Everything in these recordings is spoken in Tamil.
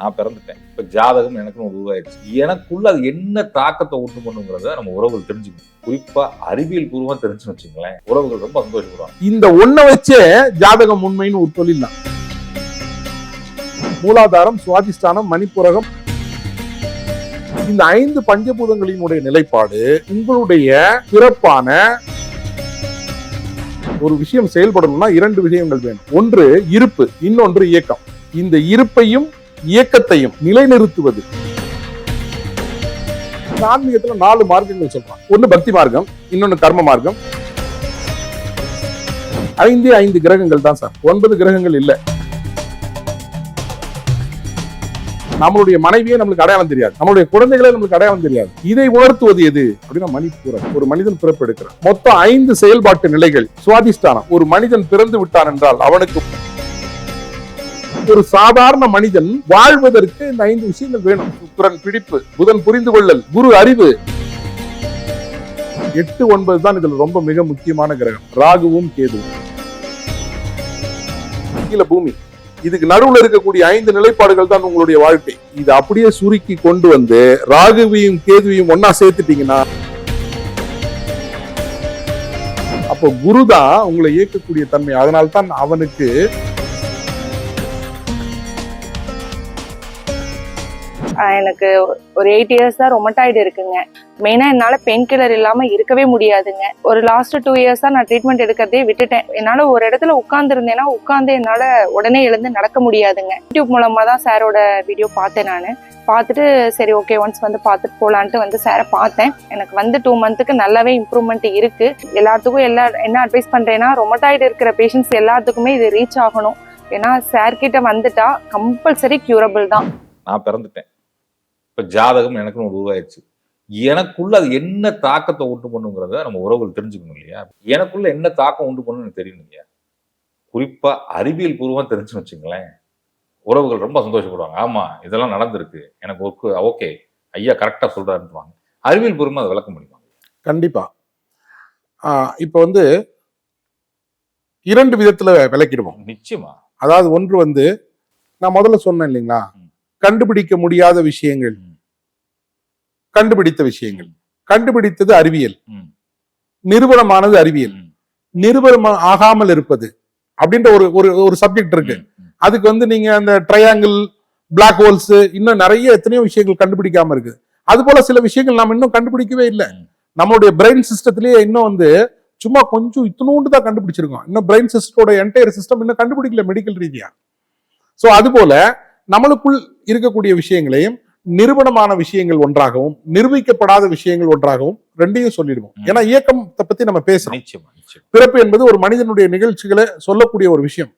நான் பிறந்துட்டேன். இப்ப ஜாதகம் எனக்குன்னு ஒரு உருவாயிடுச்சு. எனக்குள்ள அது என்ன தாக்கத்தை உண்டு பண்ணுங்கிறத நம்ம உறவுகள் தெரிஞ்சுக்கணும். குறிப்பா அறிவியல் பூர்வமா தெரிஞ்சுன்னு வச்சுங்களேன் உறவுகள் ரொம்ப சந்தோஷப்படுவாங்க. இந்த ஒண்ண வச்சே ஜாதகம் உண்மைன்னு ஒரு தொழில் தான். மூலாதாரம் சுவாதிஷ்டானம் மணிப்புரகம். இந்த ஐந்து பஞ்சபூதங்களினுடைய நிலைப்பாடு உங்களுடைய பிறப்பான ஒரு விஷயம் செயல்படணும்னா இரண்டு விஷயங்கள் வேணும். ஒன்று இருப்பு இன்னொன்று இயக்கம். இந்த இருப்பையும் இயக்கத்தையும் நிலைநிறுத்துவது. ஆன்மீகத்துல நாலு மார்க்கங்கள் சொல்றான். ஒன்னு பக்தி மார்க்கம் இன்னொன்னு கர்ம மார்க்கம். ஐந்தே ஐந்து கிரகங்கள் தான் சார். ஒன்பது கிரகங்கள் இல்ல. நம்மளுடைய மனைவியே நம்மளுக்கு அடையாளம் தெரியாது. நம்மளுடைய குழந்தைகளே நம்மளுக்கு அடையாளம் தெரியாது. இதை உணர்த்துவது எது? அப்படின்னா மணிப்பூரம். ஒரு மனிதன் பிறப்பெடுக்கிறான். மொத்தம் ஐந்து செயல்பாட்டு நிலைகள். சுவாதிஷ்டானம். ஒரு மனிதன் பிறந்து விட்டான் என்றால் அவனுக்கு ஒரு சாதாரண மனிதன் வாழ்வதற்கு இந்த ஐந்து விஷயங்கள் வேணும். சுக்கரன் பிடிப்பு புதன் புரிந்து கொள்ளல் குரு அறிவு. எட்டு ஒன்பது தான் இதுல ரொம்ப மிக முக்கியமான கிரகம். ராகுவும் கேதுவும். கீழே பூமி. இதுக்கு நடுவுல இருக்கக்கூடிய ஐந்து நிலைப்பாடுகள் தான் உங்களுடைய வாழ்க்கை. இது அப்படியே சுருக்கி கொண்டு வந்து ராகுவையும் கேதுவையும் ஒன்னா சேர்த்துட்டீங்கன்னா அப்போ குரு தான் உங்களை இயக்கக்கூடிய தன்மை. அதனால்தான் அவனுக்கு எனக்கு ஒரு எயிட் இயர்ஸ் தான் ரொமட்டாய்டு இருக்குங்க. மெயினாக என்னால் பெயின் கில்லர் இல்லாமல் இருக்கவே முடியாதுங்க. ஒரு லாஸ்ட் டூ இயர்ஸ் தான் நான் ட்ரீட்மெண்ட் எடுக்கிறதே விட்டுட்டேன். என்னால் ஒரு இடத்துல உட்காந்துருந்தேன்னா உட்காந்து என்னால் உடனே எழுந்து நடக்க முடியாதுங்க. யூடியூப் மூலமாக தான் சாரோட வீடியோ பார்த்தேன் நான். பார்த்துட்டு சரி ஓகே ஒன்ஸ் வந்து பார்த்துட்டு போகலான்ட்டு வந்து சாரை பார்த்தேன். எனக்கு வந்து டூ மந்த்துக்கு நல்லாவே இம்ப்ரூவ்மெண்ட் இருக்குது எல்லாத்துக்கும் எல்லா என்ன அட்வைஸ் பண்ணுறேன்னா ரொமட்டாய்டு இருக்கிற பேஷண்ட்ஸ் எல்லாத்துக்குமே இது ரீச் ஆகணும். ஏன்னா சார்கிட்ட வந்துட்டா கம்பல்சரி கியூரபிள் தான். நான் பிறந்துட்டேன். இப்ப ஜாதகம் எனக்குன்னு ஒரு உருவாயிருச்சு. எனக்குள்ள அது என்ன தாக்கத்தை உண்டு பண்ணுங்கிறத நம்ம உறவுகள் தெரிஞ்சுக்கணும் இல்லையா? எனக்குள்ள என்ன தாக்கம் உண்டு எனக்கு தெரியணும் இல்லையா? குறிப்பா அறிவியல் பூர்வமா தெரிஞ்சுன்னு வச்சுங்களேன் உறவுகள் ரொம்ப சந்தோஷப்படுவாங்க. ஆமா இதெல்லாம் நடந்திருக்கு. எனக்கு ஒர்க்கு ஓகே ஐயா கரெக்டா சொல்றாருன்னுவாங்க. அறிவியல் பூர்வமா அதை விளக்க முடியுமா கண்டிப்பா. ஆஹ் இப்ப வந்து இரண்டு விதத்துல விளக்கிடுவோம். நிச்சயமா. அதாவது ஒன்று வந்து நான் முதல்ல சொன்னேன் இல்லைங்களா. கண்டுபிடிக்க முடியாத விஷயங்கள். கண்டுபிடித்த விஷயங்கள் கண்டுபிடித்தது அறிவியல். நிறுவனமானது அறிவியல். நிறுவனம் ஆகாமல் இருப்பது அப்படின்ற ஒரு ஒரு ஒரு சப்ஜெக்ட் இருக்கு. அதுக்கு வந்து நீங்க அந்த ட்ரையாங்கிள் பிளாக் ஹோல்ஸ் இன்னும் நிறைய எத்தனையோ விஷயங்கள் கண்டுபிடிக்காம இருக்கு அது போல சில விஷயங்கள் நாம் இன்னும் கண்டுபிடிக்கவே இல்லை. நம்மளுடைய பிரெயின் சிஸ்டத்திலேயே இன்னும் வந்து சும்மா கொஞ்சம் இத்தினூண்டு தான் கண்டுபிடிச்சிருக்கோம் இன்னும் பிரெயின் சிஸ்டத்தோட என்டையர் சிஸ்டம் இன்னும் கண்டுபிடிக்கல மெடிக்கல் ரீதியா சோ அது போல நம்மளுக்குள் இருக்கக்கூடிய விஷயங்களையும் நிறுவனமான விஷயங்கள் ஒன்றாகவும் நிரூபிக்கப்படாத விஷயங்கள் ஒன்றாகவும் ரெண்டையும் சொல்லிடுவோம். ஏன்னா இயக்கத்தை பத்தி நம்ம நிச்சயமா பிறப்பு என்பது ஒரு மனிதனுடைய நிகழ்ச்சிகளை சொல்லக்கூடிய ஒரு விஷயம்.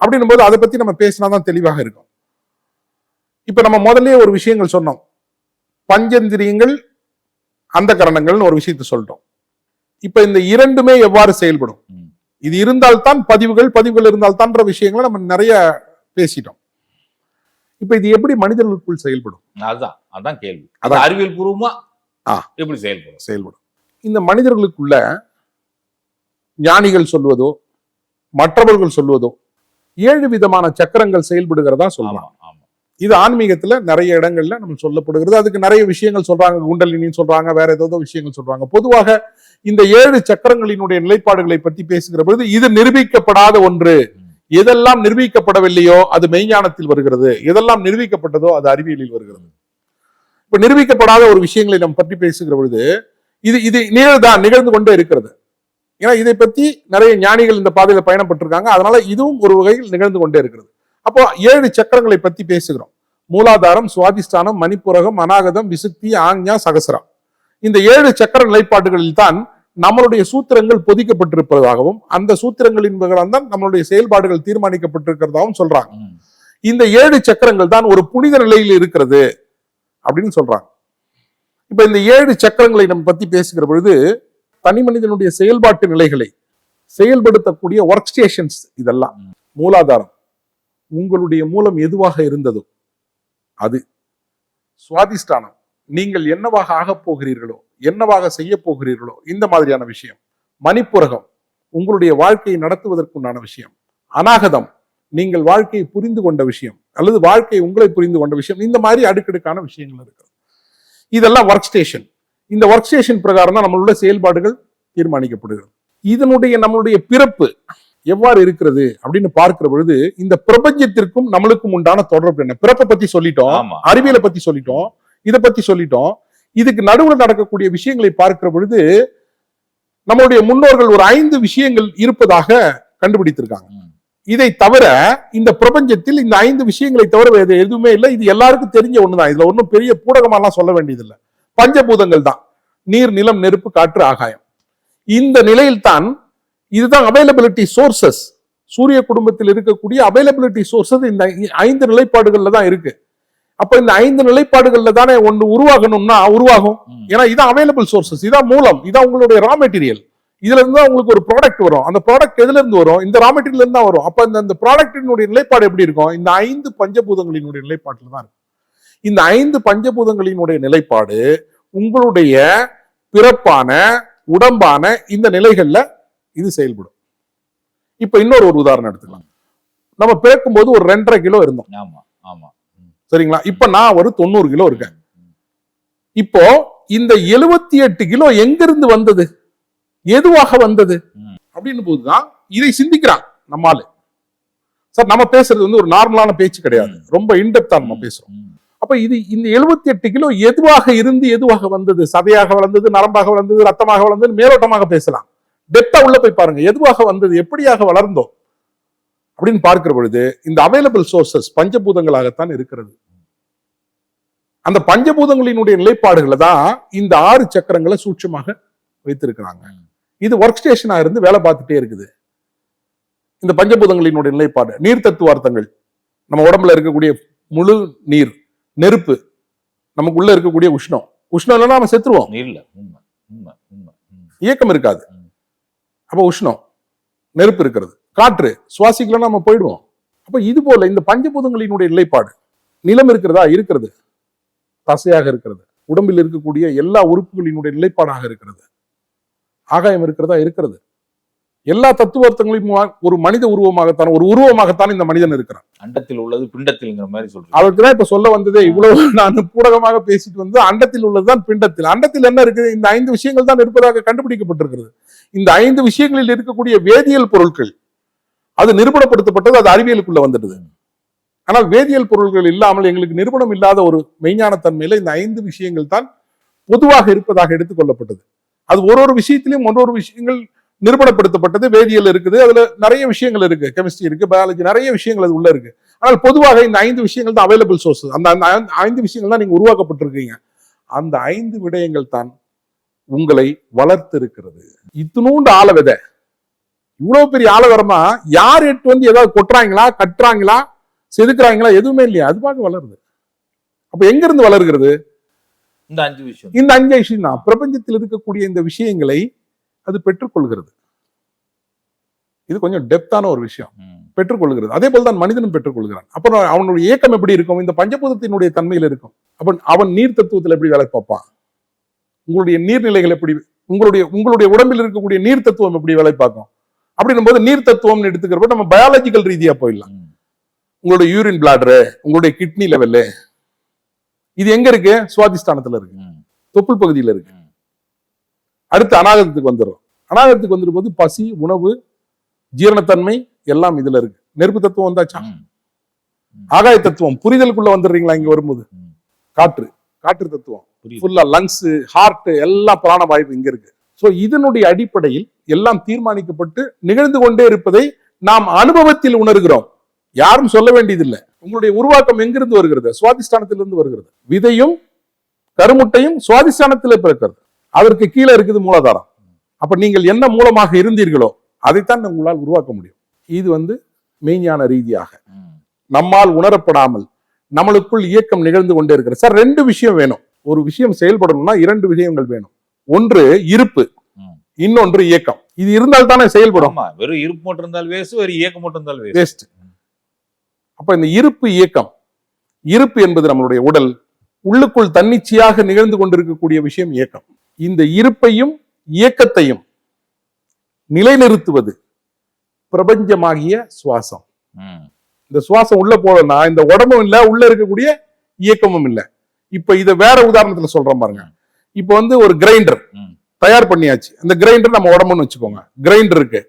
அப்படின்னும் போது அதை பத்தி நம்ம பேசினாதான் தெளிவாக இருக்கும். இப்ப நம்ம முதல்லயே ஒரு விஷயங்கள் சொன்னோம். பஞ்சந்திரியங்கள் அந்த கரணங்கள்னு ஒரு விஷயத்தை சொல்லிட்டோம் இப்ப இந்த இரண்டுமே எவ்வாறு செயல்படும். இது இருந்தால்தான் பதிவுகள் பதிவுகள் இருந்தால்தான்ற விஷயங்களை நம்ம நிறைய பேசிட்டோம். இப்ப இது எப்படி மனிதர்களுக்குள் செயல்படும்? அதுதான் அதான் கேள்வி. அது அறிவியல் பூர்வமா. எப்படி செயல்படும்? செயல்படும். இந்த மனிதர்களுக்குள்ள ஞானிகள் சொல்வதோ மற்றவர்கள் சொல்வதோ ஏழு விதமான சக்கரங்கள் செயல்படுகிறதா ஆமா இது ஆன்மீகத்துல நிறைய இடங்கள்ல நம்ம சொல்லப்படுகிறது. அதுக்கு நிறைய விஷயங்கள் சொல்றாங்க. குண்டலினின்னு சொல்றாங்க வேற ஏதோ விஷயங்கள் சொல்றாங்க. பொதுவாக இந்த ஏழு சக்கரங்களினுடைய நிலைப்பாடுகளை பத்தி பேசுகிற பொழுது இது நிரூபிக்கப்படாத ஒன்று. எதெல்லாம் நிரூபிக்கப்படவில்லையோ அது மெய்ஞானத்தில் வருகிறது. எதெல்லாம் நிரூபிக்கப்பட்டதோ அது அறிவியலில் வருகிறது. இப்ப நிரூபிக்கப்படாத ஒரு விஷயங்களை நம்ம பற்றி பேசுகிற பொழுது இது இது நிகழ்தான் நிகழ்ந்து கொண்டே இருக்கிறது. ஏன்னா இதை பத்தி நிறைய ஞானிகள் இந்த பாதையில பயணப்பட்டிருக்காங்க. அதனால இதுவும் ஒரு வகையில் நிகழ்ந்து கொண்டே இருக்கிறது. அப்போ ஏழு சக்கரங்களை பத்தி பேசுகிறோம். மூலாதாரம் சுவாதிஷ்டானம் மணிப்புரகம் அநாகதம் விசுக்தி ஆஞ்ஞா சகசரம். இந்த ஏழு சக்கர நிலைப்பாடுகளில் தான் நம்மளுடைய சூத்திரங்கள் பொதிக்கப்பட்டிருப்பதாகவும் அந்த சூத்திரங்களின் தான் நம்மளுடைய செயல்பாடுகள் தீர்மானிக்கப்பட்டிருக்கிறதாகவும் சொல்றாங்க. இந்த ஏழு சக்கரங்கள் தான் ஒரு புனித நிலையில் இருக்கிறது அப்படின்னு சொல்றாங்க இப்ப இந்த ஏழு சக்கரங்களை நம்ம பத்தி பேசுகிற பொழுது தனி மனிதனுடைய செயல்பாட்டு நிலைகளை செயல்படுத்தக்கூடிய ஒர்க் ஸ்டேஷன்ஸ் இதெல்லாம். மூலாதாரம் உங்களுடைய மூலம் எதுவாக இருந்ததோ அது சுவாதிஷ்டானம் நீங்கள் என்னவாக ஆகப் போகிறீர்களோ என்னவாக செய்ய போகிறீர்களோ இந்த மாதிரியான விஷயம். மணிப்புரகம் உங்களுடைய வாழ்க்கையை நடத்துவதற்குண்டான விஷயம். அநாகதம் நீங்கள் வாழ்க்கையை புரிந்து கொண்ட விஷயம் அல்லது வாழ்க்கை உங்களை புரிந்து கொண்ட விஷயம் இந்த மாதிரி அடுக்கடுக்கான விஷயங்கள் இருக்கு இதெல்லாம் ஒர்க் ஸ்டேஷன் இந்த ஒர்க் ஸ்டேஷன் பிரகாரம் தான் நம்மளுடைய செயல்பாடுகள் தீர்மானிக்கப்படுகிறது. இதனுடைய நம்மளுடைய பிறப்பு எவ்வாறு இருக்கிறது அப்படின்னு பார்க்கிற பொழுது இந்த பிரபஞ்சத்திற்கும் நம்மளுக்கும் உண்டான தொடர்பு என்ன? பிறப்பை பத்தி சொல்லிட்டோம் அறிவியலை பத்தி சொல்லிட்டோம் இதை பத்தி சொல்லிட்டோம். இதுக்கு நடுவுல நடக்கக்கூடிய விஷயங்களை பார்க்கிற பொழுது நம்மளுடைய முன்னோர்கள் ஒரு ஐந்து விஷயங்கள் இருப்பதாக கண்டுபிடித்திருக்காங்க. இதை தவிர இந்த பிரபஞ்சத்தில் இந்த ஐந்து விஷயங்களை தவிர வேறு எதுவுமே இல்லை. இது எல்லாருக்கும் தெரிஞ்ச ஒண்ணுதான். இதுல ஒன்றும் பெரிய பூடகமாலாம் சொல்ல வேண்டியதில்லை. பஞ்சபூதங்கள் தான். நீர் நிலம் நெருப்பு காற்று ஆகாயம். இந்த நிலையில்தான் இதுதான் அவைலபிலிட்டி சோர்சஸ் சூரிய குடும்பத்தில் இருக்கக்கூடிய அவைலபிலிட்டி சோர்சஸ் இந்த ஐந்து நிலைப்பாடுகள்ல தான் இருக்கு. அப்ப இந்த ஐந்து நிலைப்பாடுகள்ல தானே ஒன்று உருவாகணும்னா உருவாகும். ஏன்னா இதான் அவைலபிள் சோர்சஸ் இதான் மூலம் இதான் உங்களுடைய ரா மெட்டீரியல் இதுல இருந்து தான் உங்களுக்கு ஒரு ப்ராடக்ட் வரும். அந்த ப்ராடக்ட் எதுல இருந்து வரும்? இந்த ரா மெட்டீரியல் இருந்து தான் வரும். அப்ப இந்த இந்த ப்ராடக்டினுடைய நிலைப்பாடு எப்படி இருக்கும்? இந்த ஐந்து பஞ்சபூதங்களினுடைய நிலைப்பாட்டில் தான் இருக்கும். இந்த ஐந்து பஞ்சபூதங்களினுடைய நிலைப்பாடு உங்களுடைய பிறப்பான உடம்பான இந்த நிலைகள்ல இது செயல்படும். இப்ப இன்னொரு ஒரு உதாரணம் எடுத்துக்கலாம். நம்ம பிறக்கும் போது ஒரு ரெண்டரை கிலோ இருந்தோம். ஆமா. சரிங்களா? இப்ப நான் ஒரு தொண்ணூறு கிலோ இருக்கேன். இப்போ இந்த எழுபத்தி எட்டு கிலோ எங்கிருந்து வந்தது? எதுவாக வந்தது? அப்படின்னு போதுதான் இதை சிந்திக்கிறான் நம்மால சார் நம்ம பேசுறது வந்து ஒரு நார்மலான பேச்சு கிடையாது. ரொம்ப இன்டெப்தா நம்ம பேசுறோம். அப்ப இது இந்த எழுபத்தி எட்டு கிலோ எதுவாக இருந்து எதுவாக வந்தது? சதையாக வளர்ந்தது நரம்பாக வளர்ந்தது ரத்தமாக வளர்ந்தது மேலோட்டமாக பேசலாம். டெப்தா உள்ள போய் பாருங்க. எதுவாக வந்தது? எப்படியாக வளர்ந்தோம்? அப்படின்னு பார்க்கிற பொழுது இந்த அவைலபிள் சோர்சஸ் பஞ்சபூதங்களாகத்தான் இருக்கிறது. அந்த பஞ்சபூதங்களினுடைய நிலைப்பாடுகளை தான் இந்த ஆறு சக்கரங்களை சூட்சமாக வைத்திருக்கிறாங்க. இது ஒர்க் ஸ்டேஷனா இருந்து வேலை பார்த்துட்டே இருக்குது. இந்த பஞ்சபூதங்களினுடைய நிலைப்பாடு நீர் தத்துவார்த்தங்கள். நம்ம உடம்புல இருக்கக்கூடிய முழு நீர் நெருப்பு நமக்குள்ள இருக்கக்கூடிய உஷ்ணம். உஷ்ணம் இல்லைன்னா நம்ம செத்துருவோம். இல்ல. இயக்கம் இருக்காது. அப்ப உஷ்ணம் நெருப்பு இருக்கிறது. காற்று சுவாசிக்கலாம் நம்ம போயிடுவோம். அப்ப இது போல இந்த பஞ்சபூதங்களினுடைய நிலைப்பாடு நிலம் இருக்கிறதா? இருக்கிறது. தசையாக இருக்கிறது. உடம்பில் இருக்கக்கூடிய எல்லா உறுப்புகளினுடைய நிலைப்பாடாக இருக்கிறது. ஆகாயம் இருக்கிறதா? இருக்கிறது. எல்லா தத்துவார்த்தங்களையும் ஒரு மனித உருவமாகத்தான் ஒரு உருவமாகத்தான் இந்த மனிதன் இருக்கிறான். அண்டத்தில் உள்ளது பிண்டத்தில்ங்கிற மாதிரி சொல்றீங்க. அவருக்கு தான் இப்ப சொல்ல வந்ததே இவ்வளவு நான் பூடகமாக பேசிட்டு வந்து அண்டத்தில் உள்ளதுதான் பிண்டத்தில். அண்டத்தில் என்ன இருக்குது? இந்த ஐந்து விஷயங்கள் தான் இருப்பதாக கண்டுபிடிக்கப்பட்டிருக்கிறது. இந்த ஐந்து விஷயங்களில் இருக்கக்கூடிய வேதியியல் பொருட்கள் அது நிரூபணப்படுத்தப்பட்டது அது அறிவியலுக்குள்ள வந்துடுது ஆனால் வேதியியல் பொருட்கள் இல்லாமல் எங்களுக்கு நிறுவனம் இல்லாத ஒரு மெய்ஞான தன்மையில் இந்த ஐந்து விஷயங்கள் தான் பொதுவாக இருப்பதாக எடுத்துக்கொள்ளப்பட்டது அது ஒரு ஒரு விஷயத்திலும் ஒரு ஒரு விஷயங்கள் நிரூபணப்படுத்தப்பட்டது வேதியியல் இருக்குது அதுல நிறைய விஷயங்கள் இருக்கு கெமிஸ்ட்ரி இருக்கு பயாலஜி நிறைய விஷயங்கள் அது உள்ள இருக்கு. ஆனால் பொதுவாக இந்த ஐந்து விஷயங்கள் தான் அவைலபிள் சோர்ஸ் அந்த அந்த ஐந்து- விஷயங்கள் தான் நீங்க உருவாக்கப்பட்டிருக்கீங்க. அந்த ஐந்து விடயங்கள் தான் உங்களை வளர்த்திருக்கிறது. இத்தினூண்டு ஆள விதை. இவ்வளவு பெரிய ஆலவரமா யார் எட்டு வந்து ஏதாவது கொட்டுறாங்களா கட்டுறாங்களா செதுக்குறாங்களா எதுவுமே இல்லையா? அது பார்க்க வளருது. அப்ப எங்க இருந்து வளர்கிறது? இந்த அஞ்சு விஷயம். இந்த அஞ்சு விஷயம் தான். பிரபஞ்சத்தில் இருக்கக்கூடிய இந்த விஷயங்களை அது பெற்றுக்கொள்கிறது. இது கொஞ்சம் டெப்தான ஒரு விஷயம். பெற்றுக்கொள்கிறது. அதே போல தான் மனிதனும் பெற்றுக்கொள்கிறான். அப்புறம் அவனுடைய இயக்கம் எப்படி இருக்கும்? இந்த பஞ்சபூதத்தினுடைய தன்மையில் இருக்கும். அப்ப அவன் நீர் தத்துவத்தில் எப்படி வேலை பார்ப்பான்? உங்களுடைய நீர்நிலைகள் எப்படி உங்களுடைய உங்களுடைய உடம்பில் இருக்கக்கூடிய நீர் தத்துவம் எப்படி வேலை பார்க்கும்? அப்படின்னும் போது நீர் தத்துவம்னு எடுத்துக்கிறப்ப நம்ம பயாலஜிக்கல் ரீதியா போயிடலாம். உங்களுடைய யூரின் பிளாடரு உங்களுடைய கிட்னி லெவலு இது எங்க இருக்கு? சுவாதிஷ்டானத்துல இருக்கு. தொப்புள் பகுதியில இருக்கு. அடுத்து அநாகதத்துக்கு வந்துடும் அநாகதத்துக்கு வந்துடும் போது பசி உணவு ஜீரணத்தன்மை எல்லாம் இதுல இருக்கு. நெருப்பு தத்துவம் வந்தாச்சா. ஆகாய தத்துவம். புரிதலுக்குள்ள வந்துடுறீங்களா இங்க வரும்போது. காற்று. காற்று தத்துவம். ஃபுல்லா லங்ஸ் ஹார்ட் எல்லாம் பிராணவாயு இங்க இருக்கு. சோ இதனுடைய அடிப்படையில் எல்லாம் தீர்மானிக்கப்பட்டு நிகழ்ந்து கொண்டே இருப்பதை நாம் அனுபவத்தில் உணர்கிறோம். யாரும் சொல்ல வேண்டியதில்லை. உங்களுடைய உருவாக்கம் எங்கிருந்து வருகிறது? சுவாதிஷ்டானத்திலிருந்து வருகிறது. விதையும் கருமுட்டையும் சுவாதிஷ்டானத்திலே பிறக்கிறது. அதற்கு கீழே இருக்குது மூலாதாரம். அப்ப நீங்கள் என்ன மூலமாக இருந்தீர்களோ அதைத்தான் உங்களால் உருவாக்க முடியும். இது வந்து மெய்ஞான ரீதியாக. நம்மால் உணரப்படாமல் நம்மளுக்குள் இயக்கம் நிகழ்ந்து கொண்டே இருக்கிறது. சார் ரெண்டு விஷயம் வேணும். ஒரு விஷயம் செயல்படணும்னா இரண்டு விஷயங்கள் வேணும். ஒன்று இருப்பு. இன்னொன்று இயக்கம். இது இருந்தால் தானே செயல்படும் வெறும் இருப்பு மட்டும் இருந்தால் வேஸ்ட் வெறும் இயக்கம் மட்டும் இருந்தால் வேஸ்ட் அப்ப இந்த இருப்பு இயக்கம் இருப்பு என்பது நம்மளுடைய உடல் உள்ளுக்குள் தன்னிச்சையாக நிகழ்ந்து கொண்டிருக்கக்கூடிய விஷயம் இயக்கம். இந்த இருப்பையும் இயக்கத்தையும் நிலைநிறுத்துவது பிரபஞ்சமாகிய சுவாசம். இந்த சுவாசம் உள்ள போகலன்னா இந்த உடம்பும் இல்ல உள்ள இருக்கக்கூடிய இயக்கமும் இல்ல. இப்ப இத வேற உதாரணத்துல சொல்றேன் பாருங்க. இப்ப வந்து ஒரு கிரைண்டர். தயார் பண்ணியாச்சு. அந்த கிரைண்டர் நம்ம உடம்புன்னு வச்சுக்கோங்க. கிரைண்டர் இருக்கு.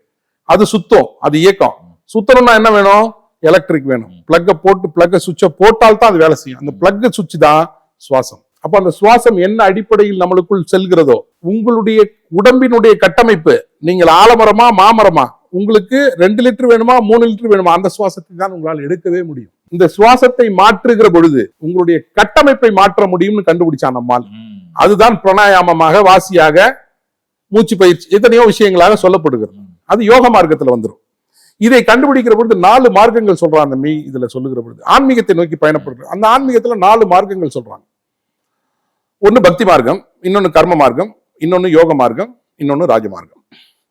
அது சுத்தம் அது இயக்கம். சுத்தணும்னா என்ன வேணும்? எலக்ட்ரிக் வேணும். பிளக்க போட்டு பிளக்க சுவிட்ச போட்டால் தான் அது வேலை செய்யும். அந்த பிளக் சுவிட்ச் தான் சுவாசம். அப்ப அந்த சுவாசம் என்ன அடிப்படையில் நம்மளுக்குள் செல்கிறதோ உங்களுடைய உடம்பினுடைய கட்டமைப்பு நீங்கள் ஆலமரமா மாமரமா உங்களுக்கு ரெண்டு லிட்டர் வேணுமா மூணு லிட்டர் வேணுமா அந்த சுவாசத்தை தான் உங்களால் எடுக்கவே முடியும். இந்த சுவாசத்தை மாற்றுகிற பொழுது உங்களுடைய கட்டமைப்பை மாற்ற முடியும்னு கண்டுபிடிச்சான் நம்மால். அதுதான் பிராணாயாமமாக வாசியாக மூச்சு பயிற்சி எத்தனையோ விஷயங்களாக சொல்லப்படுகிறது. அது யோக மார்க்கத்துல வந்துரும். இதை கண்டுபிடிக்கிற பொழுது நாலு மார்க்கங்கள் சொல்றாங்க அந்த மெய் இதுல சொல்லுகிற பொழுது. ஆன்மீகத்தை நோக்கி பயணப்படுறது. அந்த ஆன்மீகத்துல நாலு மார்க்கங்கள் சொல்றாங்க ஒன்னு பக்தி மார்க்கம் இன்னொன்னு கர்ம மார்க்கம் இன்னொன்னு யோக மார்க்கம் இன்னொன்னு ராஜமார்க்கம்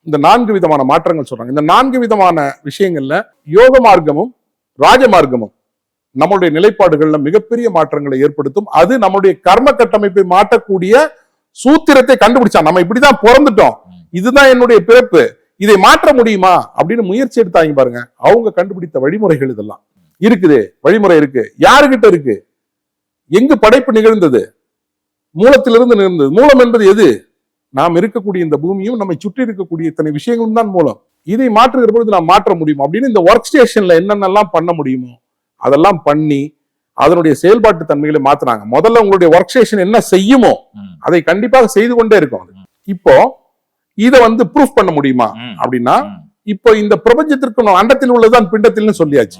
இந்த நான்கு விதமான மாற்றங்கள் சொல்றாங்க. இந்த நான்கு விதமான விஷயங்கள்ல யோக மார்க்கமும் ராஜமார்க்கமும் நம்மளுடைய நிலைப்பாடுகள்ல மிகப்பெரிய மாற்றங்களை ஏற்படுத்தும். அது நம்மளுடைய கர்ம கட்டமைப்பை மாற்றக்கூடிய சூத்திரத்தை கண்டுபிடிச்சான். நம்ம இப்படிதான் பிறந்துட்டோம். இதுதான் என்னுடைய பிறப்பு. இதை மாற்ற முடியுமா அப்படின்னு முயற்சி எடுத்தாங்க பாருங்க. அவங்க கண்டுபிடித்த வழிமுறைகள் இதெல்லாம். இருக்குது வழிமுறை இருக்கு. யாருகிட்ட இருக்கு? எங்கு படைப்பு நிகழ்ந்தது? மூலத்திலிருந்து நிகழ்ந்தது. மூலம் என்பது எது? நாம் இருக்கக்கூடிய இந்த பூமியும் நம்மை சுற்றி இருக்கக்கூடிய இத்தனை விஷயங்களும் தான் மூலம். இதை மாற்றுகிற பொழுது நாம் மாற்ற முடியும்? அப்படின்னு இந்த ஒர்க் ஸ்டேஷன்ல என்னென்னலாம் பண்ண முடியுமோ அதெல்லாம் பண்ணி அதனுடைய செயல்பாட்டு தன்மைகளை மாத்துனாங்க. முதல்ல உங்களுடைய ஒர்க் ஸ்டேஷன் என்ன செய்யுமோ. அதை கண்டிப்பாக செய்து கொண்டே இருக்கும். இப்போ இத வந்து ப்ரூஃப் பண்ண முடியுமா. அப்படின்னா. இப்போ இந்த பிரபஞ்சத்திற்கு அண்டத்தில் உள்ளதுதான் பிண்டத்தில்னு சொல்லியாச்சு.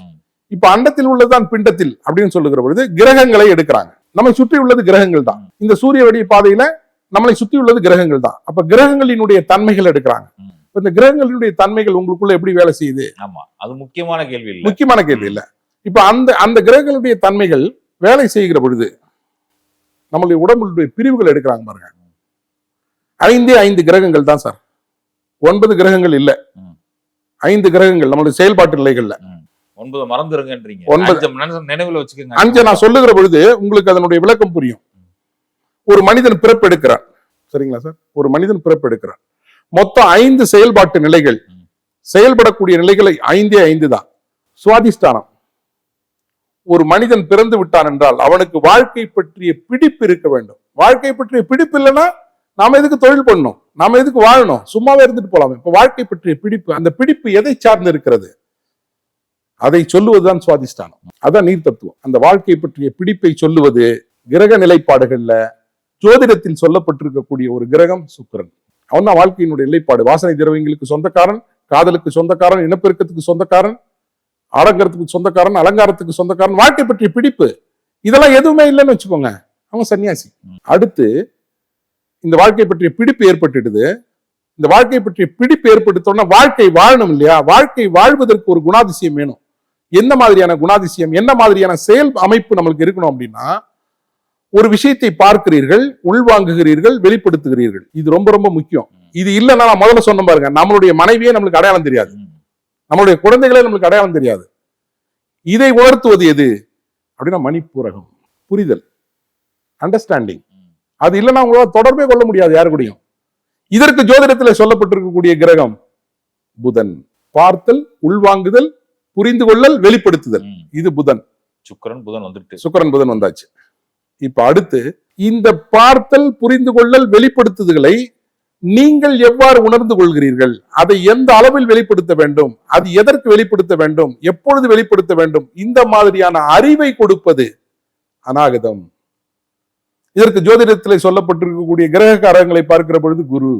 இப்ப அண்டத்தில் உள்ளதுதான் பிண்டத்தில் அப்படின்னு சொல்லுகிற பொழுது கிரகங்களை எடுக்கிறாங்க. நம்மை சுற்றி உள்ளது கிரகங்கள் தான். இந்த சூரிய வெடி பாதையில நம்மளை சுற்றி உள்ளது கிரகங்கள் தான். அப்ப கிரகங்களினுடைய தன்மைகள் எடுக்கிறாங்க. இந்த கிரகங்களினுடைய தன்மைகள் உங்களுக்குள்ள எப்படி வேலை செய்யுது? ஆமா. அது முக்கியமான கேள்வி இல்ல. முக்கியமான கேள்வி இல்ல. இப்ப அந்த அந்த கிரகங்களுடைய தன்மைகள் வேலை செய்கிற பொழுது நம்மளுடைய உடம்புடைய பிரிவுகள் எடுக்கிறாங்க பாருங்க. ஐந்தே ஐந்து கிரகங்கள் தான் சார். ஒன்பது கிரகங்கள் இல்ல. ஐந்து கிரகங்கள் நம்மளுடைய செயல்பாட்டு நிலைகள்ல. ஒன்பது மறந்துருங்கன்றீங்க. ஒன்பது. நினைவுல வச்சுக்கோங்க. அஞ்ச நான் சொல்லுகிற பொழுது உங்களுக்கு அதனுடைய விளக்கம் புரியும். ஒரு மனிதன் பிறப்பு எடுக்கிறான். சரிங்களா சார்? ஒரு மனிதன் பிறப்பு எடுக்கிறான். மொத்தம் ஐந்து செயல்பாட்டு நிலைகள். செயல்படக்கூடிய நிலைகளை ஐந்தே ஐந்து தான். சுவாதிஷ்டானம். ஒரு மனிதன் பிறந்து விட்டான் என்றால் அவனுக்கு வாழ்க்கை பற்றிய பிடிப்பு இருக்க வேண்டும். வாழ்க்கை பற்றிய பிடிப்பு இல்லைன்னா நாம எதுக்கு தொழில் பண்ணணும்? நாம எதுக்கு வாழணும்? சும்மாவே இருந்துட்டு போலாம். இப்ப வாழ்க்கை பற்றிய பிடிப்பு அந்த பிடிப்பு எதை சார்ந்து இருக்கிறது? அதை சொல்லுவதுதான் சுவாதிஷ்டானம். அதான் நீர் தத்துவம். அந்த வாழ்க்கை பற்றிய பிடிப்பை சொல்லுவது கிரக நிலைப்பாடுகள்ல ஜோதிடத்தில் சொல்லப்பட்டிருக்கக்கூடிய ஒரு கிரகம் சுக்கிரன். அவன் தான் வாழ்க்கையினுடைய நிலைப்பாடு. வாசனை திரவியங்களுக்கு சொந்தக்காரன் காதலுக்கு சொந்தக்காரன் இனப்பெருக்கத்துக்கு சொந்தக்காரன் ஆடங்கரத்துக்கு சொந்தக்காரன் அலங்காரத்துக்கு சொந்தக்காரன் வாழ்க்கை பற்றிய பிடிப்பு. இதெல்லாம் எதுவுமே இல்லைன்னு வச்சுக்கோங்க. அவன் சன்னியாசி. அடுத்து இந்த வாழ்க்கை பற்றிய பிடிப்பு ஏற்பட்டுடுது. இந்த வாழ்க்கை பற்றிய பிடிப்பு ஏற்படுத்தோம்னா வாழ்க்கை வாழணும் இல்லையா? வாழ்க்கை வாழ்வதற்கு ஒரு குணாதிசயம் வேணும். எந்த மாதிரியான குணாதிசயம்? என்ன மாதிரியான செயல் அமைப்பு நம்மளுக்கு இருக்கணும் அப்படின்னா ஒரு விஷயத்தை பார்க்கிறீர்கள் உள்வாங்குகிறீர்கள் வெளிப்படுத்துகிறீர்கள். இது ரொம்ப ரொம்ப முக்கியம். இது இல்லைன்னா நான் முதல்ல சொன்ன பாருங்க நம்மளுடைய மனைவியே நம்மளுக்கு அடையாளம் தெரியாது. நம்மளுடைய குழந்தைகளே நம்மளுக்கு அடையாளம் தெரியாது. இதை உணர்த்துவது எது? அப்படின்னா மணிப்பூரகம். புரிதல். அண்டர்ஸ்டாண்டிங் அது இல்லைன்னா உங்களால தொடர்பே கொள்ள முடியாது யாரு கூடயும். இதற்கு ஜோதிடத்தில் சொல்லப்பட்டிருக்கக்கூடிய கிரகம் புதன். பார்த்தல் உள்வாங்குதல் புரிந்து கொள்ளல் வெளிப்படுத்துதல். இது புதன். சுக்கிரன் புதன் வந்துட்டு. சுக்கிரன் புதன் வந்தாச்சு. இப்ப அடுத்து இந்த பார்த்தல் புரிந்து கொள்ளல் வெளிப்படுத்துதல்களை நீங்கள் எவ்வாறு உணர்ந்து கொள்கிறீர்கள்? அதை எந்த அளவில் வெளிப்படுத்த வேண்டும்? அது எதற்கு வெளிப்படுத்த வேண்டும்? எப்பொழுது வெளிப்படுத்த வேண்டும்? இந்த மாதிரியான அறிவை கொடுப்பது அநாகதம். இதற்கு ஜோதிடத்தில் சொல்லப்பட்டிருக்கக்கூடிய கிரகக்காரங்களை பார்க்கிற பொழுது குரு.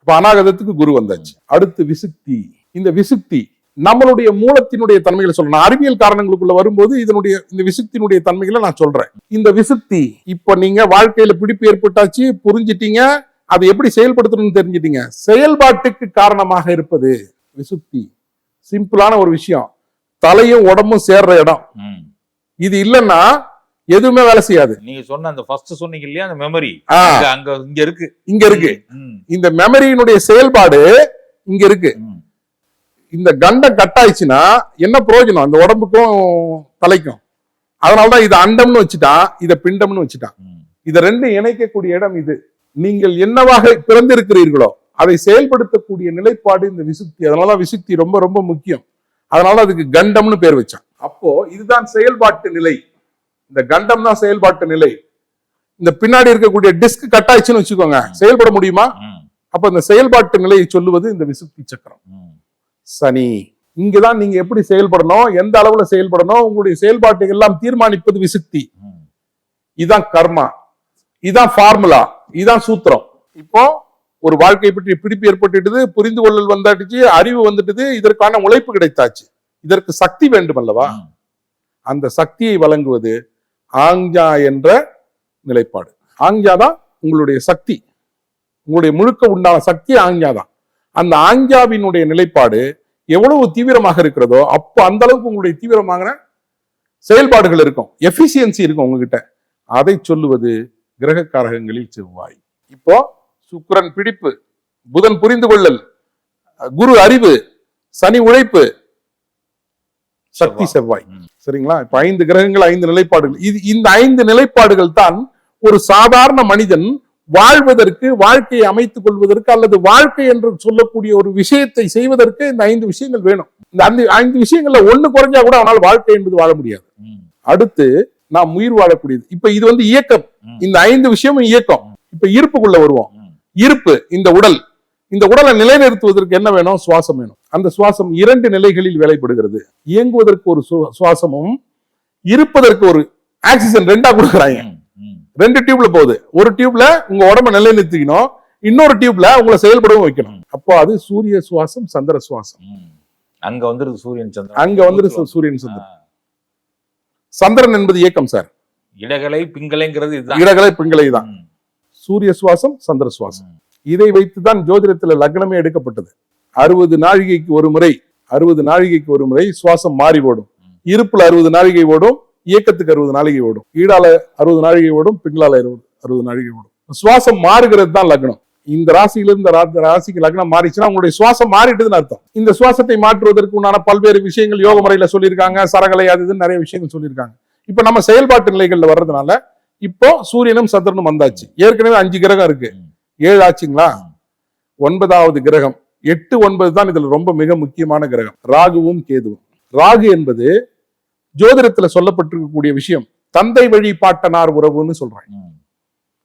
இப்ப அநாகதத்துக்கு குரு வந்தாச்சு. அடுத்து விசுக்தி. இந்த விசுக்தி நம்மளுடைய மூலத்தினுடைய தன்மைகளை சொல்லணும் அறிவியல் காரணங்களுக்குள்ள வரும்போது இதனுடைய இந்த விசுக்தியினுடைய தன்மைகளை நான் சொல்றேன். இந்த விசுக்தி இப்ப நீங்க வாழ்க்கையில பிடிப்பு ஏற்பட்டாச்சு புரிஞ்சிட்டீங்க அதை எப்படி செயல்படுத்தணும்னு தெரிஞ்சிட்டீங்க. செயல்பாட்டுக்கு காரணமாக இருப்பது விசுக்தி. சிம்பிளான ஒரு விஷயம். தலையும் உடம்பும் சேர்ற இடம். இது இல்லைன்னா எதுவுமே வேலை செய்யாது. நீங்க சொன்ன அந்த ஃபர்ஸ்ட் சொன்னீங்க இல்லையா அந்த மெமரி அங்க இங்க இருக்கு. இங்க இருக்கு. இந்த மெமரியினுடைய செயல்பாடு இங்க இருக்கு. இந்த கண்டம் கட்டாயிச்சுன்னா என்ன பிரயோஜனம்? அந்த உடம்புக்கும் தலைக்கும். அதனாலதான் இது அண்டம்னு வச்சுட்டான் இத பிண்டம்னு வச்சுட்டான். இத ரெண்டும் இணைக்கக்கூடிய இடம் இது. நீங்கள் என்னவாக பிறந்திருக்கிறீர்களோ அதை செயல்படுத்தக்கூடிய நிலைப்பாடு இந்த விசுக்தி அதனால விசுக்தி ரொம்ப ரொம்ப முக்கியம். அதனால அதுக்கு கண்டம்னு பேர் வச்சான். அப்போ இதுதான் செயல்பாட்டு நிலை. இந்த கண்டம் தான் செயல்பாட்டு நிலை. இந்த பின்னாடி இருக்கக்கூடிய டிஸ்க் கட் ஆயிடுச்சுன்னு வச்சுக்கோங்க செயல்பட முடியுமா? அப்ப இந்த செயல்பாட்டு நிலையை சொல்லுவது இந்த விசுப்தி சக்கரம். சனி இங்கதான் நீங்க எப்படி செயல்படணும்? எந்த அளவுல செயல்படணும்? உங்களுடைய செயல்பாட்டை எல்லாம் தீர்மானிப்பது விசுக்தி ம். இதான் கர்மா. இதான் ஃபார்முலா இதான் சூத்திரம். இப்போ ஒரு வாழ்க்கை பற்றிய பிடிப்பு ஏற்பட்டுட்டது புரிந்து கொள்ளல் வந்தாட்டுச்சு அறிவு வந்துட்டது இதற்கான உழைப்பு கிடைத்தாச்சு. இதற்கு சக்தி வேண்டும் அல்லவா. அந்த சக்தியை வழங்குவது ஆங்ஜா என்ற நிலைப்பாடு. ஆங்ஜா தான் உங்களுடைய சக்தி. உங்களுடைய முழுக்க உண்டான சக்தி ஆங்ஜா தான். அந்த ஆங்ஜாவினுடைய நிலைப்பாடு எவ்வளவு தீவிரமாக இருக்கிறதோ அப்போ அந்த அளவுக்கு உங்களுடைய தீவிரமான செயல்பாடுகள் இருக்கும். எஃபிசியன்சி இருக்கும் உங்ககிட்ட. அதை சொல்லுவது கிரகக்காரகங்களில் செவ்வாய். இப்போ சுக்கிரன் பிடிப்பு புதன் புரிந்து கொள்ளல் குரு அறிவு சனி உழைப்பு சக்தி செவ்வாய். சரிங்களா? இப்ப ஐந்து கிரகங்கள் ஐந்து நிலைப்பாடுகள். இது இந்த ஐந்து நிலைப்பாடுகள் தான் ஒரு சாதாரண மனிதன் வாழ்வதற்கு வாழ்க்கையை அமைத்துக் கொள்வதற்கு அல்லது வாழ்க்கை என்று சொல்லக்கூடிய ஒரு விஷயத்தை செய்வதற்கு இந்த ஐந்து விஷயங்கள் வேணும். இந்த அந்த ஐந்து விஷயங்கள்ல ஒண்ணு குறைஞ்சா கூட அவனால் வாழ்க்கை என்பது வாழ முடியாது. அடுத்து நாம் உயிர் வாழக்கூடியது. இப்ப இது வந்து இயக்கம். இந்த ஐந்து விஷயமும் இயக்கம். இப்ப இருப்புக்குள்ள வருவோம். இருப்பு இந்த உடல். இந்த உடலை நிலைநிறுத்துவதற்கு என்ன வேணும்? சுவாசம் வேணும். அந்த சுவாசம் இரண்டு நிலைகளில் வேலைப்படுகிறது. இயங்குவதற்கு ஒரு சுவாசமும் இருப்பதற்கு ஒரு ஆக்சிஜன் ரெண்டா கொடுக்குறாங்க. ரெண்டு டியூப்ல போகுது. ஒரு டியூப்ல உங்க உடம்ப நிலைநிறுத்திக்கணும். இன்னொரு டியூப்ல உங்களை செயல்படவும் வைக்கணும். அப்போ அது சூரிய சுவாசம் சந்திர சுவாசம். அங்க வந்துருது சூரியன் சந்திரன். அங்க வந்துரு சு- சூரியன். சந்திரன். சந்திரன் என்பது இயக்கம் சார். இடகலை பிங்கலைங்கிறது இடகளை பெண்களை தான். சூரிய சுவாசம் சந்திர சுவாசம். இதை வைத்துதான் ஜோதிடத்துல லக்னமே எடுக்கப்பட்டது. அறுபது நாழிகைக்கு ஒரு முறை அறுபது நாழிகைக்கு ஒரு முறை சுவாசம் மாறி ஓடும். இருப்புல அறுபது நாழிகை ஓடும் இயக்கத்துக்கு அறுபது நாழிகை ஓடும். ஈடால அறுபது நாழிகை ஓடும் பிங்களால அறுபது அறுபது நாழிகை ஓடும். சுவாசம் மாறுகிறது தான் லக்னம். இந்த ராசியில இருந்து ரா- ராசிக்கு லக்னம் மாறிச்சுன்னா உங்களுடைய சுவாசம் மாறிட்டுதுன்னு அர்த்தம். இந்த சுவாசத்தை மாற்றுவதற்கு உண்டான பல்வேறு விஷயங்கள் யோக முறையில சொல்லியிருக்காங்க சரகலை அது இதுன்னு நிறைய விஷயங்கள் சொல்லியிருக்காங்க. இப்ப நம்ம செயல்பாட்டு நிலைகள்ல வர்றதுனால இப்போ சூரியனும் சந்திரனும் வந்தாச்சு. ஏற்கனவே அஞ்சு கிரகம் இருக்கு. ஏழு ஆச்சுங்களா. ஒன்பதாவது கிரகம். எட்டு ஒன்பது தான் இதுல ரொம்ப மிக முக்கியமான கிரகம். ராகுவும் கேதுவும். ராகு என்பது ஜோதிடத்துல சொல்லப்பட்டிருக்கக்கூடிய விஷயம். தந்தை வழி பாட்டனார் உறவுன்னு சொல்றாங்க.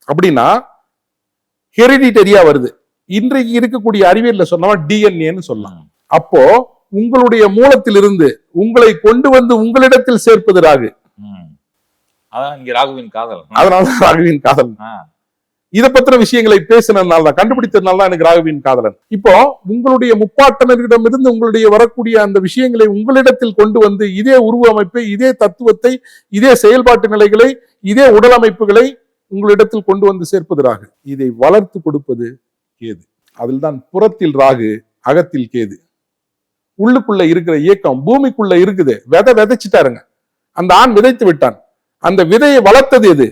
அப்படின்னா ஹெரிடிட்டரியா வருது. இன்றைக்கு இருக்கக்கூடிய அறிவியல்ல சொன்னா டிஎன்ஏன்னு சொல்லலாம். அப்போ உங்களுடைய மூலத்திலிருந்து உங்களை கொண்டு வந்து உங்களிடத்தில் சேர்ப்பது ராகு. அதான் இங்க ராகுவின் காதல். அதனால ராகுவின் காதல். இத பத்தின விஷயங்களை பேசினதுனால தான் கண்டுபிடித்ததுனால தான் எனக்கு ராகவின் காதலன். இப்போ உங்களுடைய முப்பாட்டனரிடமிருந்து உங்களுடைய வரக்கூடிய அந்த விஷயங்களை உங்களிடத்தில் கொண்டு வந்து இதே உருவ அமைப்பை இதே தத்துவத்தை இதே செயல்பாட்டு நிலைகளை இதே உடல் அமைப்புகளை உங்களிடத்தில் கொண்டு வந்து சேர்ப்பது ராகு இதை வளர்த்து கொடுப்பது கேது. அதில் தான் புறத்தில் ராகு அகத்தில் கேது. உள்ளுக்குள்ள இருக்கிற இயக்கம் பூமிக்குள்ள இருக்குது. விதை விதைச்சிட்டாருங்க. அந்த ஆண் விதைத்து விட்டான். அந்த விதையை வளர்த்தது எது?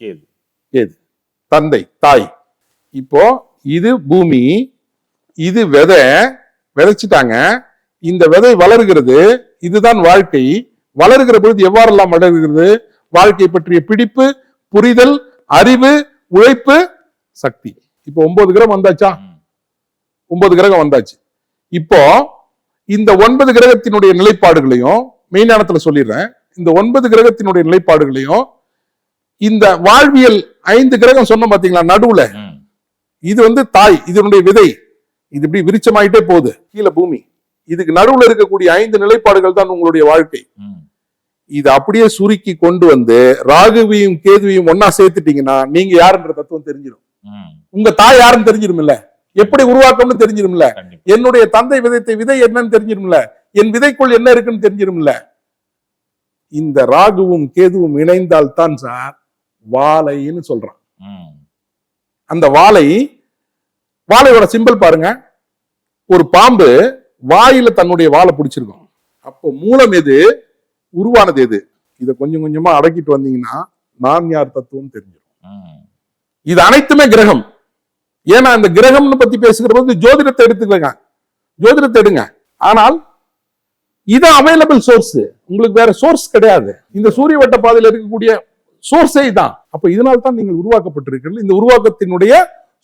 கேது. எது தந்தை தாய். இப்போ இது பூமி இது விதை விதைச்சிட்டாங்க. இந்த விதை வளர்கிறது இதுதான் வாழ்க்கை. வளர்கிற பொழுது எவ்வாறெல்லாம் வளர்கிறது? வாழ்க்கை பற்றிய பிடிப்பு புரிதல் அறிவு உழைப்பு சக்தி. இப்போ ஒன்பது கிரகம் வந்தாச்சா? ஒன்பது கிரகம் வந்தாச்சு. இப்போ இந்த ஒன்பது கிரகத்தினுடைய நிலைப்பாடுகளையும் மெய்ஞானத்துல சொல்லிடுறேன். இந்த ஒன்பது கிரகத்தினுடைய நிலைப்பாடுகளையும் இந்த வாழ்வியல் ஐந்து கிரகம் சொன்னோம் பாத்தீங்களா நடுவுல. இது வந்து தாய் இதனுடைய விதை. இது இப்படி விருச்சமாயிட்டே போகுது. கீழே பூமி. இதுக்கு நடுவுல இருக்கக்கூடிய ஐந்து நிலைப்பாடுகள் தான் உங்களுடைய வாழ்க்கை. இது அப்படியே சுருக்கி கொண்டு வந்து ராகுவையும் கேதுவையும் ஒன்னா சேர்த்துட்டீங்கன்னா நீங்க யாருன்ற தத்துவம் தெரிஞ்சிடும். உங்க தாய் யாருன்னு தெரிஞ்சிரும்ல? எப்படி உருவாக்கம்னு தெரிஞ்சிரும்ல? கண்டிப்பா. என்னுடைய தந்தை விதைத்த விதை என்னன்னு தெரிஞ்சிரும்ல? என் விதைக்குள் என்ன இருக்குன்னு தெரிஞ்சிரும்ல? இந்த ராகுவும் கேதுவும் இணைந்தால் தான் சார் வாழைன்னு சொல்றான். அந்த வாழை வாழையோட சிம்பல் பாருங்க. ஒரு பாம்பு வாயில தன்னுடைய வாழை பிடிச்சிருக்கும். அப்போ மூலம் எது? உருவானது எது? இதை கொஞ்சம் கொஞ்சமா அடக்கிட்டு வந்தீங்கன்னா நான் யார் தத்துவம் தெரிஞ்சிடும். இது அனைத்துமே கிரகம். ஏன்னா இந்த கிரகம்னு பத்தி பேசுகிற போது ஜோதிடத்தை எடுத்துக்கங்க. ஜோதிடத்தை எடுங்க. ஆனால் இது அவைலபிள் சோர்ஸ் உங்களுக்கு வேற சோர்ஸ் கிடையாது. இந்த சூரிய வட்ட பாதையில இருக்கக்கூடிய சோர்ஸே தான் அப்ப இதனால் தான் நீங்கள் உருவாக்கப்பட்டிருக்கிறீர்கள். இந்த உருவாக்கத்தினுடைய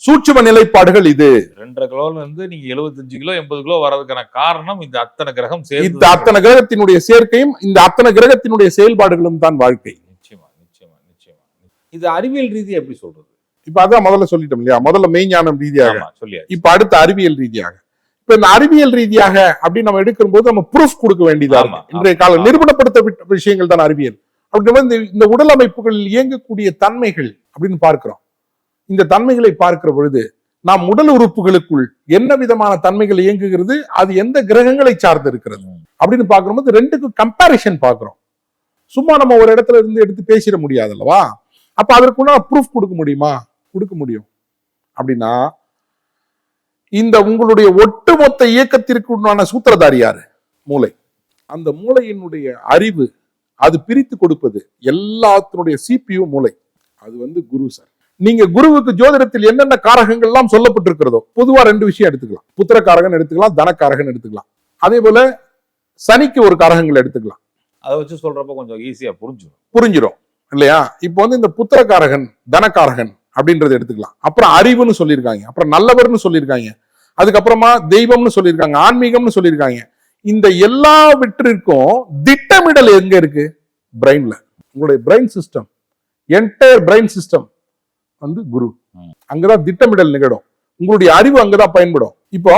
சூட்சும நிலைப்பாடுகள் இது. ரெண்டரை கிலோல இருந்து நீங்க 75 கிலோ எண்பது கிலோ வர்றதுக்கான காரணம் இந்த அத்தனை கிரகம் சேர்ந்து இந்த அத்தனை கிரகத்தினுடைய சேர்க்கையும் இந்த அத்தனை கிரகத்தினுடைய செயல்பாடுகளும் தான் வாழ்க்கை. நிச்சயமா நிச்சயமா நிச்சயமா. இது அறிவியல் ரீதியா எப்படி சொல்றது? இப்ப அதான் முதல்ல சொல்லிட்டோம் இல்லையா? முதல்ல மெய்ஞானம் ரீதியாக. ஆமா சொல்லியாச்சு. இப்ப அடுத்த அறிவியல் ரீதியாக. இப்ப இந்த அறிவியல் ரீதியாக அப்படின்னு நம்ம எடுக்கும்போது நம்ம ப்ரூஃப் கொடுக்க வேண்டியதா இன்றைய கால ஆமா. நிரூபணப்படுத்த விஷயங்கள் தான் அறிவியல். அப்படிங்கும்போது இந்த இந்த உடல் அமைப்புகளில் இயங்கக்கூடிய தன்மைகள் அப்படின்னு பார்க்கிறோம். இந்த தன்மைகளை பார்க்கிற பொழுது நாம் உடல் உறுப்புகளுக்குள் என்ன விதமான தன்மைகள் இயங்குகிறது அது எந்த கிரகங்களை சார்ந்து இருக்கிறது அப்படின்னு பார்க்கும்போது ரெண்டுக்கும் கம்பாரிசன் பார்க்கிறோம். சும்மா நம்ம ஒரு இடத்துல இருந்து எடுத்து பேசிட முடியாது அல்லவா? அப்ப அதற்குள்ள ப்ரூஃப் கொடுக்க முடியுமா? கொடுக்க முடியும். அப்படின்னா இந்த உங்களுடைய ஒட்டுமொத்த இயக்கத்திற்கு உண்டான சூத்திரதாரி யாரு? மூளை. அந்த மூளையினுடைய அறிவு அது பிரித்து கொடுப்பது எல்லாத்தினுடைய சிபியு மூளை. அது வந்து குரு சார். நீங்க குருவுக்கு ஜோதிடத்தில் என்னென்ன காரகங்கள் எல்லாம் சொல்லப்பட்டிருக்கிறதோ பொதுவா ரெண்டு விஷயம் எடுத்துக்கலாம். புத்திரக்காரகன் எடுத்துக்கலாம் தனக்காரகன் எடுத்துக்கலாம். அதே போல சனிக்கு ஒரு காரகங்கள் எடுத்துக்கலாம். அதை வச்சு சொல்றப்ப கொஞ்சம் ஈஸியா புரிஞ்சிடும் புரிஞ்சிடும் இல்லையா? இப்போ வந்து இந்த புத்திரக்காரகன் தனக்காரகன் அப்படின்றத எடுத்துக்கலாம். அப்புறம் அறிவுன்னு சொல்லியிருக்காங்க. அப்புறம் நல்லவர்னு சொல்லியிருக்காங்க. அதுக்கப்புறமா தெய்வம்னு சொல்லியிருக்காங்க. ஆன்மீகம்னு சொல்லியிருக்காங்க. இந்த எல்லா விற்றிற்கும் திட்டமிடல் எங்க இருக்கு? பிரெயின்ல உங்களுடைய brain system entire brain system வந்து குரு. அங்கதான் திட்டமிடல் நிகழும். உங்களுடைய அறிவு அங்கதான் பயன்படும். இப்போ